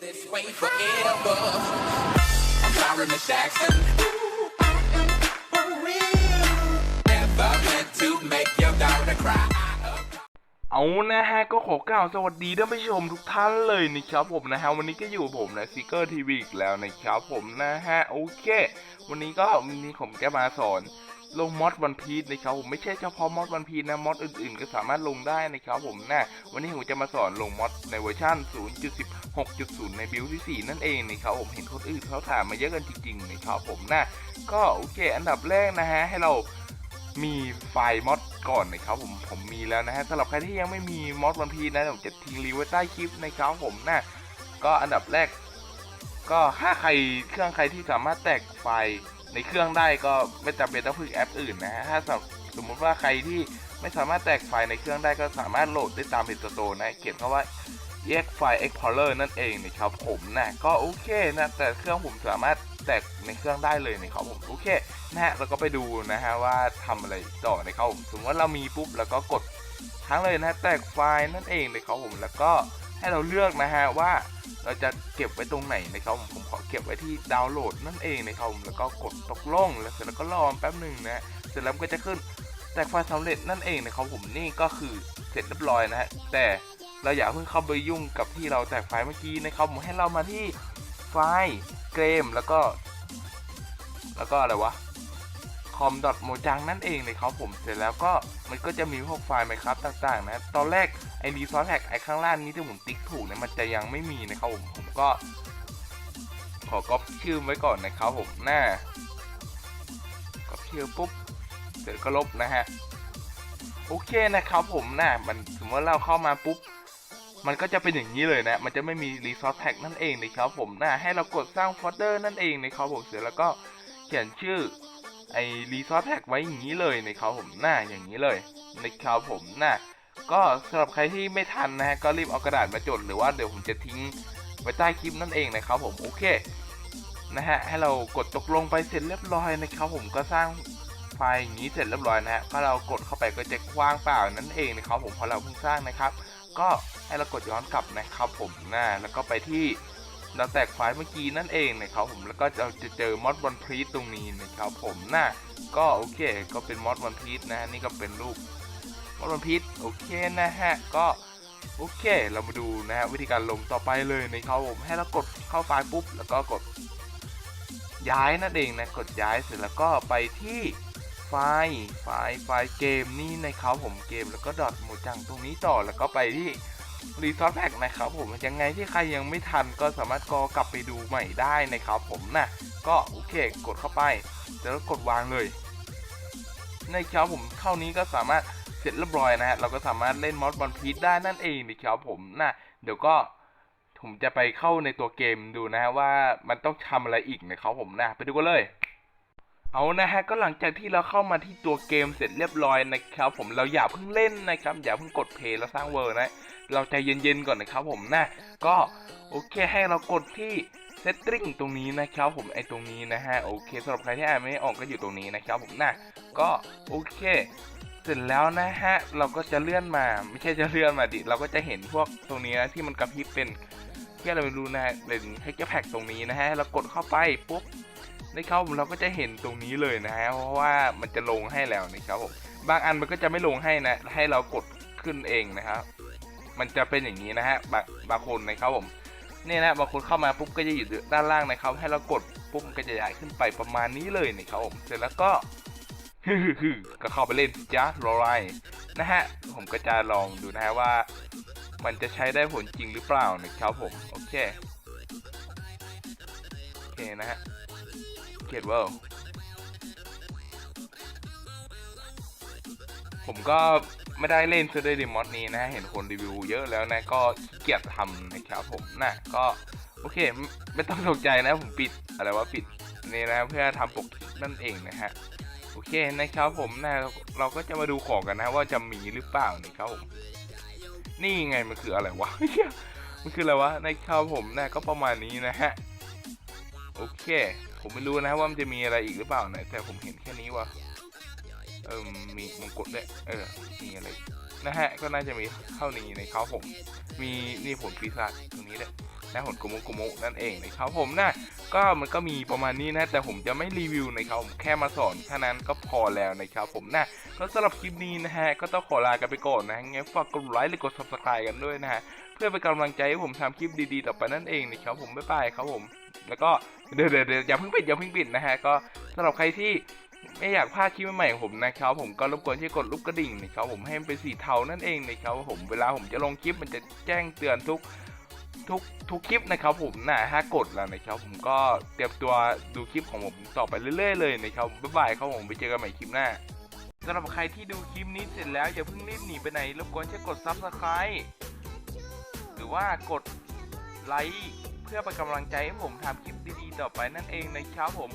this way forever. I'm sorry, Miss Jackson. Never meant to make your daughter cry. เอานะฮะก็ขอกล่าวสวัสดีท่านผู้ชมทุกท่านเลยนะครับผมนะฮะวันนี้ก็อยู่ผมนะซิกเกอร์ทีวีอีกแล้วนะครับผมนะฮะโอเค วันนี้ก็วันนี้ผมจะมาสอน ลงมอดวันพีชนะครับผมไม่ใช่เฉพาะมอดวันพีชนะมอดอื่นๆ ก็สามารถลงได้นะครับผมนะวันนี้ผมจะมาสอนลงมอดในเวอร์ชัน0.16.0 ในบิลที่4นั่นเองนะครับผมเห็นคนอื่นเขาถามมาเยอะกันจริงๆนะครับผมนะก็โอเค อันดับแรกนะฮะให้เรามีไฟล์มอดก่อนนะครับผมผมมีแล้วนะฮะสำหรับใครที่ยังไม่มีมอดวันพีนะผมจะทิ้งรีไว้ใต้คลิปนะครับผมนะก็อันดับแรก ก็ถ้าใครเครื่องใครที่สามารถแตกไฟล์ ในเครื่องได้ก็ไม่จำเป็นต้องพึ่งแอปอื่นนะฮะถ้าสมสมมติว่าใครที่ไม่สามารถแตกไฟล์ในเครื่องได้ก็สามารถโหลดได้ตามเพจโตนะเขียนคำว่าแยกไฟล์ Explorer นั่นเองนะครับผมนะก็โอเคนะแต่เครื่องผมสามารถแตกในเครื่องได้เลยนะครับผมโอเคนะฮะเราก็ไปดูนะฮะว่าทำอะไรต่อนะครับผมสมมติว่าเรามีปุ๊บแล้วก็กดทั้งเลยนะฮะแตกไฟล์นั่นเองนะครับผมแล้วก็ ให้เราเลือกนะฮะว่าเราจะเก็บไว้ตรงไหนนะครับผมผมขอเก็บไว้ที่ดาวน์โหลดนั่นเองนะครับผมแล้วก็กดตกลงแล้วเสร็จแล้วก็รอแป๊บหนึ่งนะเสร็จแล้วก็จะขึ้นแตกไฟล์สำเร็จนั่นเองนะครับผมนี่ก็คือเสร็จเรียบร้อยนะฮะแต่เราอย่าเพิ่งเข้าไปยุ่งกับที่เราแตกไฟล์เมื่อกี้นะครับผมให้เรามาที่ไฟล์เกมแล้วก็ แล้วก็อะไรวะ com m o j a n g นั่นเองเลยครับผมเสร็จแล้วก็มันก็จะมีพวกไฟล์ไหมครับต่างๆ นะ ตอนแรกไอ้ resource tag ไอ้ข้างล่างนี้ที่ผมติ๊กถูกเนี่ยมันจะยังไม่มีนะครับผมผมก็ ขอก๊อปชื่อไว้ก่อนนะครับผมหน้าก๊อปชื่อปุ๊บเสร็จก็ลบนะฮะโอเคนะครับผมนะมันสมมติว่าเราเข้ามาปุ๊บมันก็จะเป็นอย่างนี้เลยนะ มันจะไม่มี resource tag นั่นเองนะครับผมนะให้เรากดสร้างโฟลเดอร์นั่นเองนะครับผมเสร็จแล้วก็เขียนชื่อ ไอ้ resource tag ไว้อย่างนี้เลยนะครับผมหน้าอย่างนี้เลยนะครับผมนะก็สำหรับใครที่ไม่ทันนะฮะก็รีบเอากระดาษมาจดหรือว่าเดี๋ยวผมจะทิ้งไว้ใต้คลิปนั่นเองนะครับผมโอเคนะฮะให้เรากดตกลงไปเสร็จเรียบร้อยนะครับผมก็สร้างไฟล์อย่างนี้เสร็จเรียบร้อยนะฮะถ้าเรากดเข้าไปก็จะว่างเปล่านั่นเองนะครับผมพราะเราเพิ่งสร้างนะครับ ก็ให้เรากดย้อนกลับนะครับผมนะแล้วก็ไปที่ เราแตกไฟล์เมื่อกี้นั่นเองนะครับผมแล้วก็เราจะเจอมอดวันพีทตรงนี้นะครับผมนะก็โอเคก็เป็นมอดวันพีทนะฮะนี่ก็เป็นรูปมอดวันพีทโอเคนะฮะก็โอเค เรามาดูนะฮะวิธีการลงต่อไปเลยนะครับผมให้เรากดเข้าไฟล์ปุ๊บ แล้วก็กดย้ายนั่นเองนะกดย้ายเสร็จแล้วก็ไปที่ไฟล์ไฟล์ไฟล์เกมนี่นะครับผมเกมแล้วก็ดอทโมจังตรงนี้ต่อแล้วก็ไปที่ รีซอสแพ็กนะครับผมยังไงที่ใครยังไม่ทันก็สามารถกอกลับไปดูใหม่ได้นะครับผมนะก็โอเคกดเข้าไปแล้วกดวางเลยนะครับผมเท่านี้ก็สามารถเสร็จเรียบร้อยนะฮะเราก็สามารถเล่นมอสบอลพีทได้นั่นเองนะครับผมนะเดี๋ยวก็ผมจะไปเข้าในตัวเกมดูนะฮะว่ามันต้องทำอะไรอีกนะครับผมนะไปดูกันเลย เอานะฮะก็หลังจากที่เราเข้ามาที่ตัวเกมเสร็จเรียบร้อยนะครับ ผมเราอย่าเพิ่งเล่นนะครับอย่าเพิ่งกดเพลย์แล้วสร้างเวอร์นะ เราใจเย็นๆก่อนนะครับผมนะก็โอเคให้เรากดที่ setting ตรงนี้นะครับผมไอตรงนี้นะฮะโอเคสำหรับใครที่อ่านไม่ออกก็อยู่ตรงนี้นะครับผมนะก็โอเค เสร็จแล้วนะฮะเราก็จะเลื่อนมาไม่ใช่จะเลื่อนมาดิเราก็จะเห็นพวกตรงนี้นะที่มันกระพริบเป็นที่เราไม่รู้นะฮะเป็นเทคแพ็กตรงนี้นะฮะเรากดเข้าไปปุ๊บ นะครับผมเราก็จะเห็นตรงนี้เลยนะฮะเพราะว่ามันจะลงให้แล้วนะครับผมบางอันมันก็จะไม่ลงให้นะให้เรากดขึ้นเองนะครับ มันจะเป็นอย่างนี้นะฮะบางบางคนนะครับผมเนี่ยนะบางคนเข้ามาปุ๊บก็จะอยู่ด้านล่างนะครับ ให้เรากดปุ๊บก็จะย้ายขึ้นไปประมาณนี้เลยนะครับผมเสร็จแล้วก็ฮึฮึก็เข้าไปเล่นจ้ารอไรนะฮะผมก็จะลองดูนะฮะว่า มันจะใช้ได้ผลจริงหรือเปล่านะครับผมโอเคโอเคนะฮะ เกตเวิลด์ผมก็ไม่ได้เล่นซะด้วยดิมอดนี้นะ เห็นคนรีวิวเยอะแล้วนะ ก็เกียจทำนะครับผมนะก็ โอเค ไม่ต้องตกใจนะผมปิดอะไรว่าปิดนี่นะเพื่อทำปกนั่นเองนะฮะ โอเคนะครับผมนะเราเราก็จะมาดูของกันนะ ว่าจะมีหรือเปล่านะครับผมนี่ไงมันคืออะไรวะมันคืออะไรวะนะครับผมนะก็ประมาณนี้นะฮะ โอเค ผมไม่รู้นะว่ามันจะมีอะไรอีกหรือเปล่านะแต่ผมเห็นแค่นี้ว่าเออมีมงกุฎด้วยเออ มีอะไร นะฮะ ก็น่าจะมีเท่านี้นะครับผม มีนี่ผลปีศาจตรงนี้ด้วยนะหดกุมุกุมุนั่นเองในะครับผมนะก็มันก็มีประมาณนี้นะ แต่ผมจะไม่รีวิวในะครับผมแค่มาสอนเท่านั้นก็พอแล้วในะครับผมนะก็สำหรับคลิปนี้นะฮะ ก็ต้องขอลากันไปก่อนนะงั้นฝากกดไลค์หรือกด subscribe กันด้วยนะฮะ เพื่อเป็นกำลังใจให้ผมทำคลิปดีๆ ต่อไปนั่นเองนะครับผมบ๊ายบายครับผม แล้วก็เดี๋ยวเดี๋ยวเดี๋ยวอย่าเพิ่งปิดอย่าเพิ่งปิดนะฮะก็สำหรับใครที่ไม่อยากพลาดคลิปใหม่ของผมนะครับผมก็รบกวนช่วยกดรูปกระดิ่งนะครับผมให้มันเป็นสีเทานั่นเองนะครับผมเวลาผมจะลงคลิปมันจะแจ้งเตือนทุกทุกทุกคลิปนะครับผมนะถ้ากดแล้วนะครับผมก็เตรียมตัวดูคลิปของผมต่อไปเรื่อยๆเลยนะครับบ๊ายบายครับผมไปเจอกันใหม่คลิปหน้าสำหรับใครที่ดูคลิปนี้เสร็จแล้วอย่าเพิ่งรีบหนีไปไหนรบกวนช่วยกด subscribe หรือว่ากดไลค์ เพื่อเป็นกำลังใจให้ผมทำคลิปดีๆต่อไปนั่นเองนะครับผม